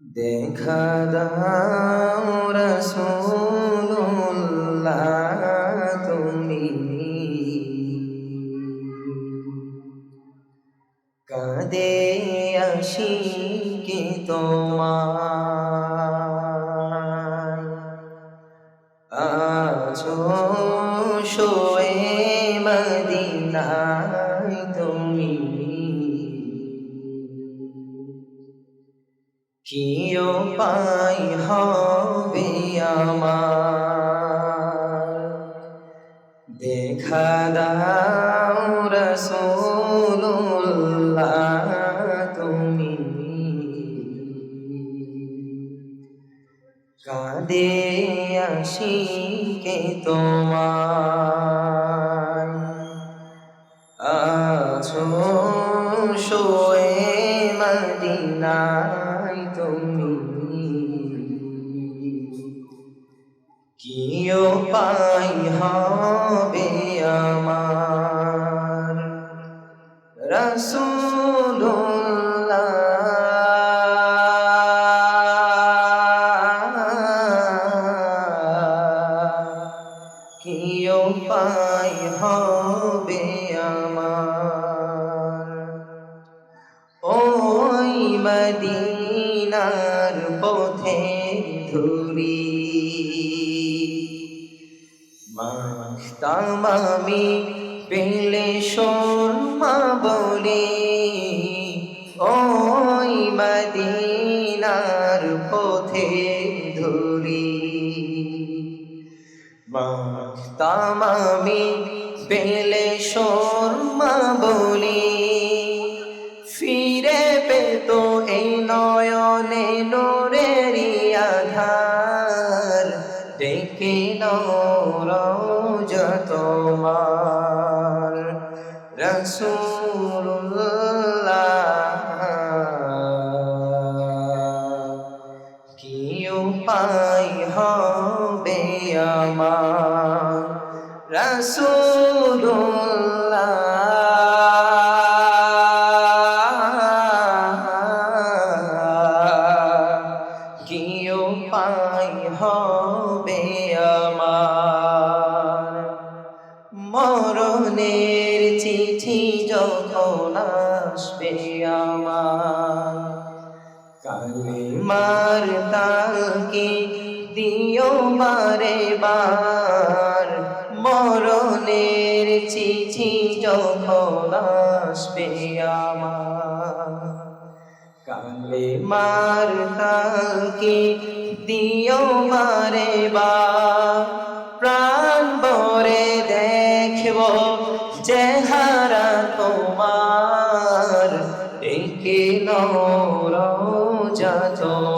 দেখা দাও রসুল্লাহ তুমি। কাঁদে আসি কি তোমার আছো শোয়ে মদিনায় কিও পাই হবে আমার? দেখা দাও রসুল্লাহ তুমি। কাঁদে আসি কে তোমার। মদিনায় তুমি। কিও পাই হবে আমার? রসুল্লাহ কিও পাই হবে মদিনার পথে ধুরি মাখতাম আমি পেলে শোরমা বলি, ওই মদিনার পথে ধুরি মাখতাম আমি পেলে শোরমা বলি ফিরে পেত এই নয়নে নোরেরি আধার। ডেকে নৌরজ তোমার। রসুল্লাহ কি উপায় হবে আমার? রসুল্লাহ হবে আমার। মরণের চিঠি যখন আসবে আমার কালে মার তাকে দিও বারে বার। মরণের চিঠি যখন আসবে আমার কালে মার তাকে দিও মারে বা। প্রাণ বরে দেখব চেহারা তোমার। একে নৌরজা তোমার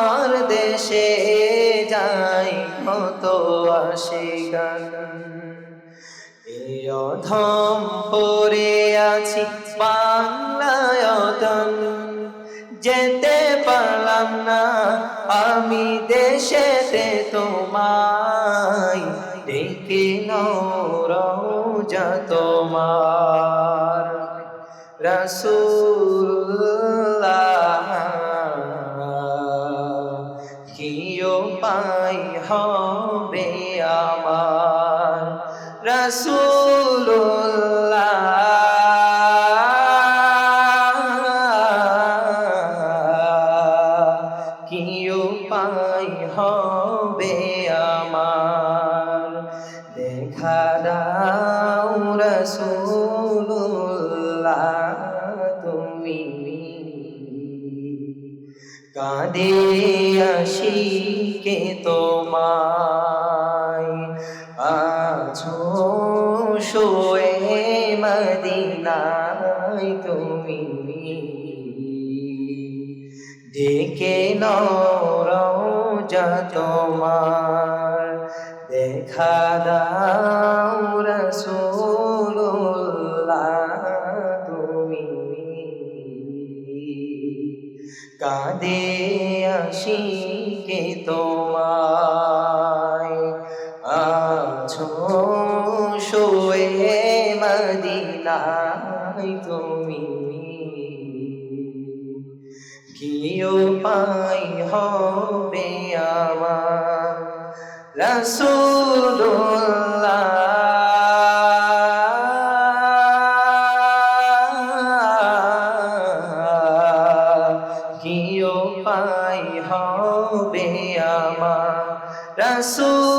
দেশে যাই কত আসে অধম পরে আছি বাংলায়তন যেতে পারলাম না, আমি দেশেতে তোমায় ডেকে নৌরজা তোমার। রসুল্লাহ পাই হবে আমার রসুল্লাহ হবে আমার। দেখা দাও রসুল্লাহ কাঁদে আসি কে কে তোমায়। আছো শোয়ে মদিনায় তুমি ডেকে নরজা তোমার। দেখা দাও রসুল্লাহ আসি কে তোমায়? আছো শোয়ে মদিনায় তুমি। কিও পাই হবে আমার রসুল্লাহ রসুল্লাহ